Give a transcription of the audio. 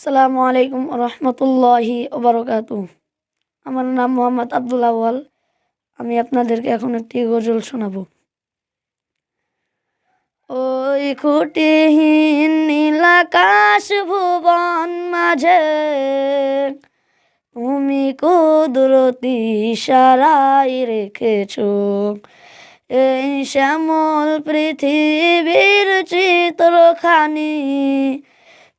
আসসালামু আলাইকুম রহমতুল্লাহি ওবরকাতু। আমার নাম মোহাম্মদ আব্দুল আওয়াল আমি আপনাদেরকে এখন একটি গজল শোনাবো। ওই খুঁটিহীন নীলাকাশ ভুবন মাঝে তুমি কুদরতি সারাই রেখেছ। এই শ্যামল পৃথিবীর চিত্রখানি